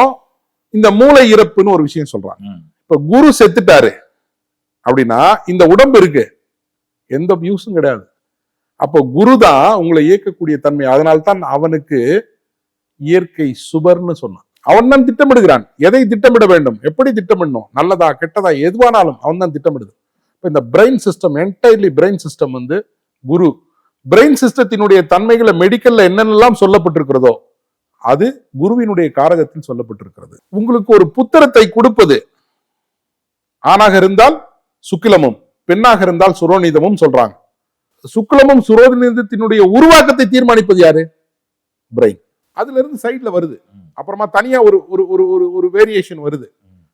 இந்த மூளை இறப்புன்னு ஒரு விஷயம் சொல்றாங்க. இப்ப குரு செத்துட்டாரு. அப்படின்னா இந்த உடம்பு இருக்கு. எந்த யூஸும் கிடையாது. அப்போ குரு தான் உங்களை இயக்கக்கூடிய தன்மை. அதனால்தான் அவனுக்கு இயற்கை சுபர்னு சொன்னான். அவன் தான் திட்டமிடுகிறான். எதை திட்டமிட வேண்டும்? எப்படி திட்டமிடணும்? நல்லதா கெட்டதா எதுவானாலும் அவன் தான் திட்டமிடுது. இப்போ இந்த brain system entirely brain system வந்து குரு. பிரெயின் சிஸ்டத்தினுடைய தன்மைகளை மெடிக்கல்ல என்னென்னலாம் சொல்லப்பட்டிருக்கிறதோ அது குருவினுடைய காரகத்தில் சொல்லப்பட்டிருக்கிறது. உங்களுக்கு ஒரு புத்திரத்தை கொடுப்பது ஆணாக இருந்தால் சுக்கிலமும் பெண்ணாக இருந்தால் சுரோனிதமும் சொல்றாங்க. சுக்கிலமும் சுரோனிதத்தினுடைய உருவாக்கத்தை தீர்மானிப்பது யாரு? பிரெயின் அதுல இருந்து சைட்ல வருது. அப்புறமா தனியா ஒரு ஒரு ஒரு ஒரு ஒரு வேரியேஷன் வருது.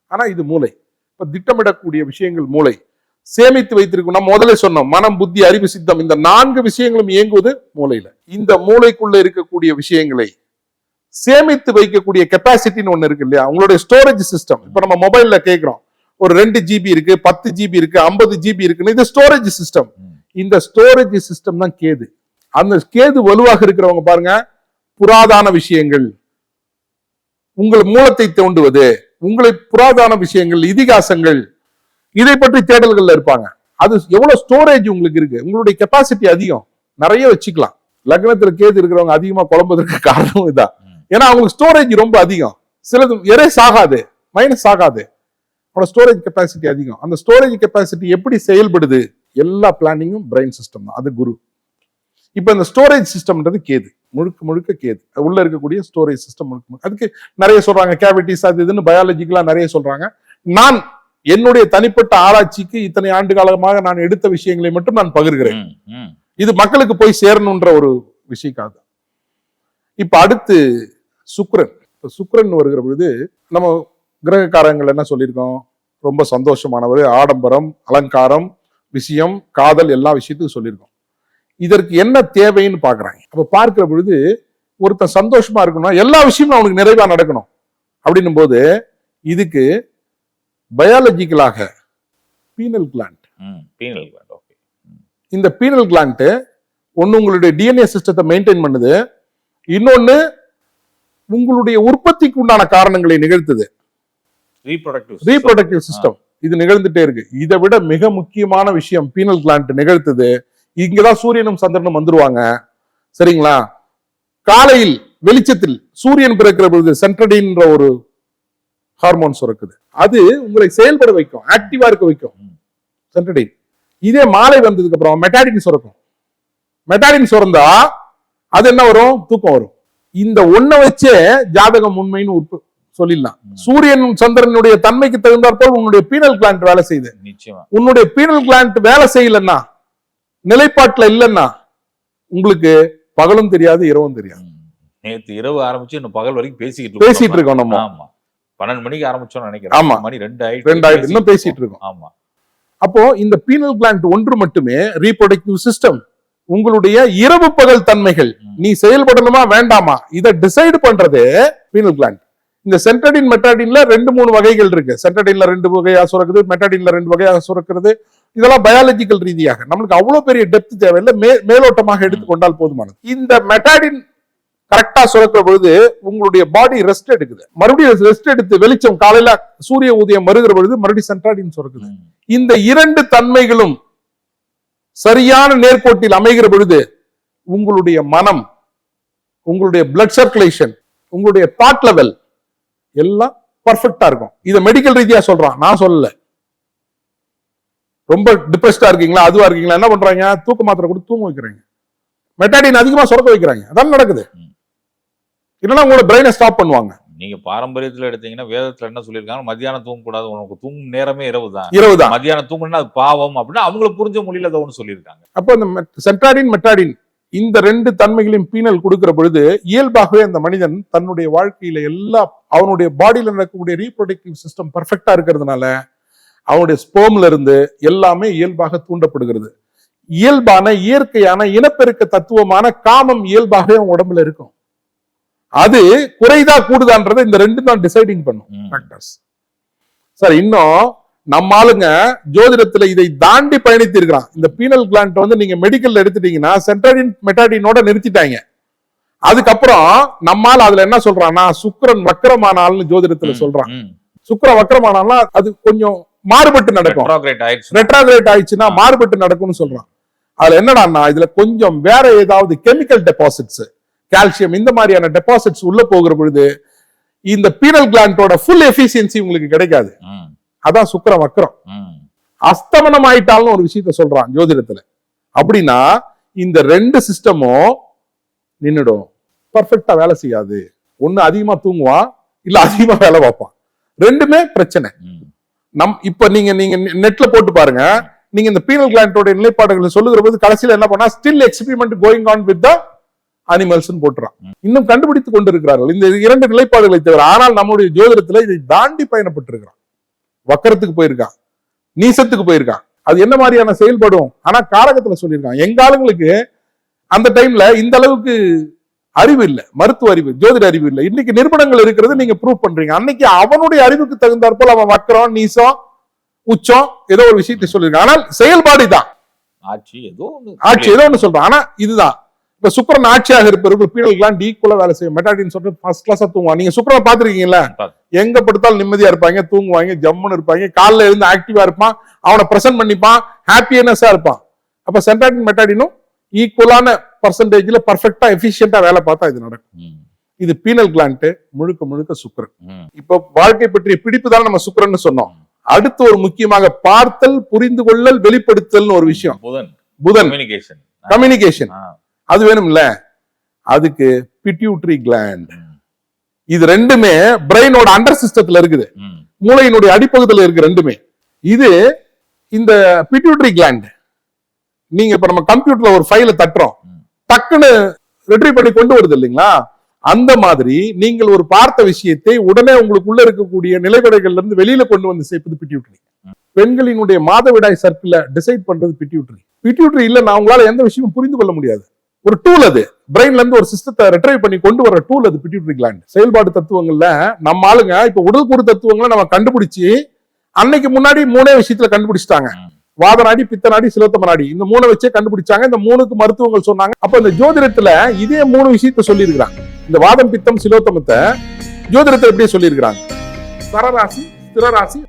ஆனா இது மூளை. இப்ப திட்டமிடக்கூடிய விஷயங்கள் மூளை. சேமித்து வைத்திருக்கும் முதல்ல சொன்னோம் மனம் புத்தி அறிவு சித்தம் இந்த நான்கு விஷயங்களும் இயங்குவது மூளையில. இந்த மூளைக்குள்ள இருக்கக்கூடிய விஷயங்களை சேமித்து வைக்கக்கூடிய கெப்பாசிட்டின்னு ஒண்ணு இருக்கு இல்லையா? உங்களுடைய ஸ்டோரேஜ் சிஸ்டம் இப்ப நம்ம மொபைல்ல கேட்குறோம் ஒரு ரெண்டு ஜிபி இருக்கு பத்து ஜிபி இருக்கு ஐம்பது ஜிபி இருக்குன்னு இது ஸ்டோரேஜ் சிஸ்டம் இந்த ஸ்டோரேஜ் சிஸ்டம் தான் கேது. அந்த கேது வலுவாக இருக்கிறவங்க பாருங்க புராதான விஷயங்கள். உங்கள் மூலத்தை தோண்டுவது உங்களை புராதான விஷயங்கள் இதிகாசங்கள் இதை பற்றி தேடல்கள்ல இருப்பாங்க. அது எவ்வளவு ஸ்டோரேஜ் உங்களுக்கு இருக்கு? உங்களுடைய கெப்பாசிட்டி அதிகம். நிறைய வச்சுக்கலாம். லக்னத்துல கேது இருக்கிறவங்க அதிகமா குழம்புவதற்கு காரணம் இதான் ஏன்னா அவங்களுக்கு ஸ்டோரேஜ் ரொம்ப அதிகம். சிலது எரேஸ் ஆகாது. மைனஸ் ஆகாது. அவனோட ஸ்டோரேஜ் கெப்பாசிட்டி அதிகம். அந்த ஸ்டோரேஜ் கெப்பாசிட்டி எப்படி செயல்படுது? எல்லா பிளானிங்கும் பிரெயின் சிஸ்டம் தான். அது குரு. இப்போ இந்த ஸ்டோரேஜ் சிஸ்டம்ன்றது கேது. முழுக்க முழுக்க கேது. உள்ள இருக்கக்கூடிய ஸ்டோரேஜ் சிஸ்டம் முழுக்க முழுக்க. அதுக்கு நிறைய சொல்றாங்க கேவிட்டிஸ் அது இதுன்னு பயாலஜிக்கலா நிறைய சொல்றாங்க. நான் என்னுடைய தனிப்பட்ட ஆராய்ச்சிக்கு இத்தனை ஆண்டு காலமாக நான் எடுத்த விஷயங்களை மட்டும் நான் பகிர்கிறேன். இது மக்களுக்கு போய் சேரணுன்ற ஒரு விஷயக்காக இப்ப அடுத்து சுக்கிரன் இப்ப சுக்கிரன் வருகிற பொழுது நம்ம கிரகக்காரங்கள் என்ன சொல்லியிருக்கோம்? ரொம்ப சந்தோஷமானவர் ஆடம்பரம் அலங்காரம் விஷயம் காதல் எல்லா விஷயத்தையும் சொல்லியிருக்கோம். இதற்கு என்ன தேவைன்னு பாக்குறாங்க அப்ப பார்க்கிற பொழுது ஒருத்தன் சந்தோஷமா இருக்கணும் எல்லா விஷயமும் அவனுக்கு நிறைவா நடக்கணும். அப்படின்னும் போது இதுக்கு பயாலஜிக்கலாக pineal gland. Pineal gland, okay. இந்த பீனல் கிளாண்ட் ஒன்னு உங்களுடைய டிஎன்ஏ சிஸ்டத்தை மெயின்டைன் பண்ணுது. இன்னொன்னு உங்களுடைய உற்பத்திக்கு உண்டான காரணங்களை நிகழ்த்துது. ரீப்ரொடக்டிவ் சிஸ்டம் இது நிகழ்ந்துட்டே இருக்கு. இதை விட மிக முக்கியமான விஷயம் பீனல் கிளாண்ட் நிகழ்த்துது. இங்கதான் சூரியனும் சந்திரனும் வந்துருவாங்க. சரிங்களா? காலையில் வெளிச்சத்தில் சூரியன் பிறக்கிற பொழுது சென்ட்ரடின்ற ஒரு ஹார்மோன் சுரக்குது. அது உங்களை செயல்பட வைக்கும் ஆக்டிவா இருக்க வைக்கும். சென்ட்ரடின். இதே மாலை வந்ததுக்கு அப்புறம் மெட்டாடின் சுரக்கும். மெட்டாடின் சுரந்தா அது என்ன வரும்? தூக்கம் வரும். இந்த ஒண்ண வச்சே ஜாதகம் உண்மைன்னு உற்ப- சொல்லிடலாம். சூரியன் சந்திரனுடைய தன்மைக்கு தகுந்தாற்போல் உன்னுடைய பீனல் கிளாண்ட் வேலை செய்யுது. நிச்சயமா. உன்னுடைய பீனல் கிளாண்ட் வேலை செய்யலன்னா நிலைப்பாட்டுல இல்லைன்னா உங்களுக்கு பகலும் தெரியாது இரவும் தெரியாது. நேத்து இரவு ஆரம்பிச்சு இன்னும் பகல் வரைக்கும் பேசிக்கிட்டு பேசிட்டு இருக்கோம் நம்ம. ஆமா. பன்னெண்டு மணிக்கு ஆரம்பிச்சோம்னு நினைக்கிறேன். ஆமா. மணி ரெண்டு ஆயிடுச்சு ரெண்டாயிரத்து இன்னும் பேசிட்டு இருக்கோம். ஆமா. அப்போ இந்த பீனல் கிளாண்ட் ஒன்று மட்டுமே ரீப்ரொடக்டிவ் சிஸ்டம் உங்களுடைய இரவு பகல் தன்மைகள். நீ செயல்படணுமா வேண்டாமா? இதை டிசைட் பண்றது பீனல் கிளாண்ட் இந்த சென்டடின் மெட்டாடின்ல ரெண்டு மூணு வகைகள் இருக்கு. சென்டடின்ல ரெண்டு வகையா சுரக்குது மெட்டாடின்ல ரெண்டு வகையாக சுரக்கிறது இதெல்லாம் பயாலஜிக்கல் ரீதியாக. நம்மளுக்கு அவ்வளவு பெரிய டெப்த் தேவையில்லை. மே மேலோட்டமாக எடுத்துக்கொண்டால் போதுமானது. இந்த மெட்டாடின் கரெக்டா சுரக்கிற பொழுது உங்களுடைய பாடி ரெஸ்ட் எடுக்குது. மறுபடியும் ரெஸ்ட் எடுத்து வெளிச்சம் காலையில சூரிய உதயம் வருகிற பொழுது மறுபடியும் சென்ட்ராடின் சுரக்குது. இந்த இரண்டு தன்மைகளும் சரியான நேர்கோட்டில் அமைகிற பொழுது உங்களுடைய மனம் உங்களுடைய பிளட் சர்க்குலேஷன் உங்களுடைய தாட் லெவல் எல்லாம் பர்ஃபெக்டா இருக்கும். இதை மெடிக்கல் ரீதியா சொல்றான். நான் சொல்லல. ரொம்ப டிப்ரெஸ்டா இருக்கீங்களா? அதுவா இருக்கீங்களா? என்ன பண்றாங்க? தூக்க மாத்திரை கொடுத்து தூங்க வைக்கிறாங்க. மெட்டாடின் அதிகமா சுரக்க வைக்கிறாங்க. அதான் நடக்குது. இல்லைன்னா உங்களோட பிரெயினை ஸ்டாப் பண்ணுவாங்க. நீங்க பாரம்பரியத்துல எடுத்தீங்கன்னா வேதத்துல என்ன சொல்லியிருக்காங்க? மத்தியானம் தூங்கக்கூடாது. உனக்கு தூங்கும் நேரமே இரவு தான் இரவு தான் மத்தியானம் தூங்கணும்னா அது பாவம் அப்படின்னு அவங்களுக்கு புரிஞ்ச மொழியில அதை ஒன்று சொல்லியிருக்காங்க. அப்போ இந்த சென்ட்ராடின் மெட்டாடின் இந்த ரெண்டு தன்மைகளையும் பீனல் கொடுக்கிற பொழுது இயல்பாகவே அந்த மனிதன் தன்னுடைய வாழ்க்கையில எல்லா அவனுடைய பாடியில நடக்கக்கூடிய ரீப்ரொடக்டிவ் சிஸ்டம் பர்ஃபெக்டா இருக்கிறதுனால அவனுடைய ஸ்போம்ல இருந்து எல்லாமே இயல்பாக தூண்டப்படுகிறது. இயல்பான இயற்கையான இனப்பெருக்க தத்துவமான காமம் இயல்பாகவே அவன் உடம்புல இருக்கும். அது குறைதா கூடுதான்றதை இந்த ரெண்டு தான் டிசைடிங் பண்ணும். ஃபேக்டர்ஸ் சார் இன்னும் நம்ம ஆளுங்க ஜோதிடத்துல இதை தாண்டி பயணித்து இருக்கிறான். இந்த பீனல் கிளாண்ட் வந்து நீங்க மெடிக்கல்ல எடுத்துட்டீங்கன்னா சென்ட்ராடின் மெட்டாடினோட நிறுத்திட்டாங்க. அதுக்கப்புறம் நம்மால் அதுல என்ன சொல்றான்னா சுக்கிரன் வக்கரமான ஆள்னு ஜோதிடத்துல சொல்றான். ம். சுக்கிரன் வக்கரமானால்னா அது கொஞ்சம் மாறுபட்டு நடக்கும். ரெட்ராகிரேட் ஆயிடுச்சுன்னா. மாறுபட்டு நடக்கும்னு சொல்றான். அதுல என்னடான்னா இதுல கொஞ்சம் வேற ஏதாவது கெமிக்கல் டெபாசிட்ஸ் கால்சியம் இந்த மாதிரியான டெபாசிட்ஸ் உள்ள போகிற பொழுது இந்த பீனல் கிளாண்டோட ஃபுல் எஃபிஷியன்சி உங்களுக்கு கிடைக்காது. அதான் சுக்கிரன் வக்கரம். அஸ்தமனம் ஆயிட்டால்னு ஒரு விஷயத்த சொல்றான் ஜோதிடத்துல. அப்படின்னா இந்த ரெண்டு சிஸ்டமும் நின்னுடும். பர்ஃபெக்டா வேலை செய்யாது. ஒண்ணு அதிகமா தூங்குவான் இல்ல அதிகமா வேலை பார்ப்பான். ரெண்டுமே பிரச்சனை. நம் இப்ப நீங்க நீங்க நெட்ல போட்டு பாருங்க. நீங்க இந்த பீனல் கிளாண்டோட நிலைப்பாடுகளை சொல்லுகிற போது கடைசியில என்ன பண்ணா still experiment going on with the animals போட்டுறான். இன்னும் கண்டுபிடித்து கொண்டிருக்கிறார்கள். இந்த இரண்டு நிலைப்பாடுகளை தவிர ஆனால் நம்முடைய ஜோதிடத்துல இதை தாண்டி பயணப்பட்டிருக்கிறான். வக்கரத்துக்கு போயிருக்கான். நீசத்துக்கு போயிருக்கான். அது என்ன மாதிரியான செயல்படும்? ஆனா காரகத்துல சொல்லியிருக்கான். எங்க ஆளுங்களுக்கு அந்த டைம்ல இந்த அளவுக்கு அறிவு இல்ல மருத்துவ அறிவு ஜோதிட அறிவு இல்ல. இன்னைக்கு நிறுவனங்கள் இருக்கிறது நீங்க ப்ரூவ் பண்றீங்க. அன்னைக்கு அவனுடைய அறிவுக்கு தகுந்தாற் போல அவன் வக்கரம் நீசம் உச்சம் ஏதோ ஒரு விஷயத்தை சொல்லியிருக்கான். ஆனால் செயல்பாடு தான் ஆட்சி ஏதோ ஆட்சி ஏதோ ஒண்ணு சொல்றான். ஆனா இதுதான். இப்ப சுக்கிரன் ஆட்சியாக இருப்பவர்கள் பீனல் கிளாண்ட் ஈக்குவலா வேலை செய்யும். மெட்டாடின்னு சொல்லிட்டு ஃபர்ஸ்ட் கிளாஸா தூங்குவான். நீங்க சுக்கிரனை பாத்திருக்கீங்களா. எங்க படுத்தாலும் நிம்மதியா இருப்பாங்க தூங்குவாங்க ஜம்முன்னு இருப்பாங்க. காலைல இருந்து ஆக்டிவா இருப்பான். அவனை பிரசன்ட் பண்ணிப்பான். ஹாப்பியனஸா இருப்பான். அப்ப சென்டாடின் மெட்டாடினும் ஈக்குவலான பர்சன்டேஜ்ல பர்ஃபெக்டா எஃபிஷியன்டா வேலை பார்த்தா இது நடக்கும். இது பீனல் கிளாண்ட் முழுக்க முழுக்க சுக்கிரன். இப்ப வாழ்க்கை பற்றிய பிடிப்பு தான் நம்ம சுக்கிரன்னு சொன்னோம். அடுத்து ஒரு முக்கியமாக பார்த்தல் புரிந்து கொள்ளல் வெளிப்படுத்தல்னு ஒரு விஷயம். புதன். புதன். கம்யூனிகேஷன் கம்யூனிகேஷன் அது வேணும்ல? அதுக்கு பிட்யூட்ரி கிளாண்ட் இது ரெண்டுமே பிரெயினோட அண்டர் சிஸ்டத்துல இருக்குது. மூளையினுடைய அடிப்பகுதியில் இருக்கு ரெண்டுமே. இது இந்த பிட்யூட்ரி கிளாண்ட் நீங்க இப்ப நம்ம கம்ப்யூட்டர்ல ஒரு ஃபைலை தட்டுறோம். டக்குன்னு ரெட்ரீவ் பண்ணி கொண்டு வருது இல்லைங்களா? அந்த மாதிரி நீங்கள் ஒரு பார்த்த விஷயத்தை உடனே உங்களுக்குள்ள இருக்கக்கூடிய நிலைப்படைகள்ல இருந்து வெளியில கொண்டு வந்து சேர்ப்பது பிட்யூட்ரி பெண்களினுடைய மாதவிடாய் சர்க்கிள டிசைட் பண்றது பிட்யூட்ரி பிட்யூட்ரி இல்லைன்னா உங்களால எந்த விஷயமும் புரிந்து கொள்ள முடியாது. ஒரு டூல் அது. பிரெயின்ல இருந்து ஒரு சிஸ்டத்தை ரெட்ரைவ் பண்ணி கொண்டு வர டூல் அது பிட்யூட்ரி கிளாண்ட் செயல்பாடு தத்துவங்கள்ல நம்ம ஆளுங்க இப்ப உடல் கூறு தத்துவங்களை நம்ம கண்டுபிடிச்சு அன்னைக்கு முன்னாடி மூணே விஷயத்துல கண்டுபிடிச்சிட்டாங்க. வாதநாடி பித்தநாடி பித்த நாடி சிலோத்தம நாடி இந்த மூணை வச்சே கண்டுபிடிச்சாங்க. இந்த மூணுக்கு மருத்துவங்கள் சொன்னாங்க. அப்ப இந்த ஜோதிடத்துல இதே மூணு விஷயத்த சொல்லியிருக்கிறாங்க. இந்த வாதம் பித்தம் சிலோத்தமத்தை ஜோதிடத்தை எப்படியே சொல்லியிருக்கிறாங்க? சரராசி ஸ்திரராசி